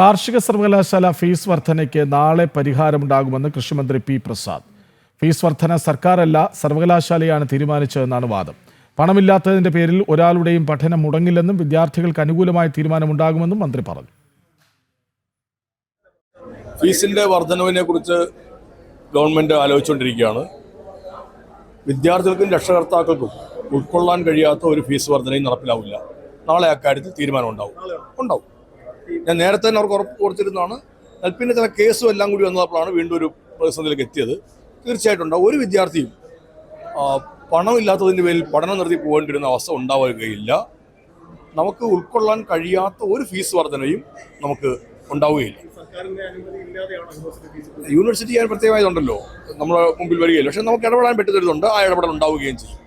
കാർഷിക സർവകലാശാല ഫീസ് വർധനയ്ക്ക് നാളെ പരിഹാരമുണ്ടാകുമെന്ന് കൃഷിമന്ത്രി പി പ്രസാദ്. ഫീസ് വർധന സർക്കാരല്ല സർവകലാശാലയാണ് തീരുമാനിച്ചതെന്നാണ് വാദം. പണമില്ലാത്തതിന്റെ പേരിൽ ഒരാളുടെയും പഠനം മുടങ്ങില്ലെന്നും വിദ്യാർത്ഥികൾക്ക് അനുകൂലമായ തീരുമാനമുണ്ടാകുമെന്നും മന്ത്രി പറഞ്ഞു. ഫീസിന്റെ വർധനവിനെ കുറിച്ച് ഗവൺമെന്റ് ആലോചിച്ചുകൊണ്ടിരിക്കുകയാണ്. വിദ്യാർത്ഥികൾക്കും രക്ഷകർത്താക്കൾക്കും ഉൾക്കൊള്ളാൻ കഴിയാത്ത ഒരു ഫീസ് വർധനയും നടപ്പിലാവില്ല. നാളെ അക്കാര്യത്തിൽ തീരുമാനം ഉണ്ടാവും ഉണ്ടാവും. ഞാൻ നേരത്തെ തന്നെ അവർക്ക് ഉറപ്പ് കൊടുത്തിരുന്നതാണ്. എന്നാൽ പിന്നെ ചില കേസും എല്ലാം കൂടി വന്നപ്പോഴാണ് വീണ്ടും ഒരു പ്രതിസന്ധിയിലേക്ക് എത്തിയത്. തീർച്ചയായിട്ടും ഉണ്ടാവും. ഒരു വിദ്യാർത്ഥിയും പണമില്ലാത്തതിന്റെ പേരിൽ പഠനം നിർത്തി പോകേണ്ടി വരുന്ന അവസ്ഥ ഉണ്ടാവുകയില്ല. നമുക്ക് ഉൾക്കൊള്ളാൻ കഴിയാത്ത ഒരു ഫീസ് വർധനയും നമുക്ക് ഉണ്ടാവുകയില്ല. യൂണിവേഴ്സിറ്റി ഞാൻ പ്രത്യേകമായതുണ്ടല്ലോ. നമ്മുടെ മുമ്പിൽ വരികയില്ല. പക്ഷെ നമുക്ക് ഇടപെടാൻ പറ്റുന്നൊരിതുണ്ട്. ആ ഇടപെടൽ ഉണ്ടാവുകയും ചെയ്യും.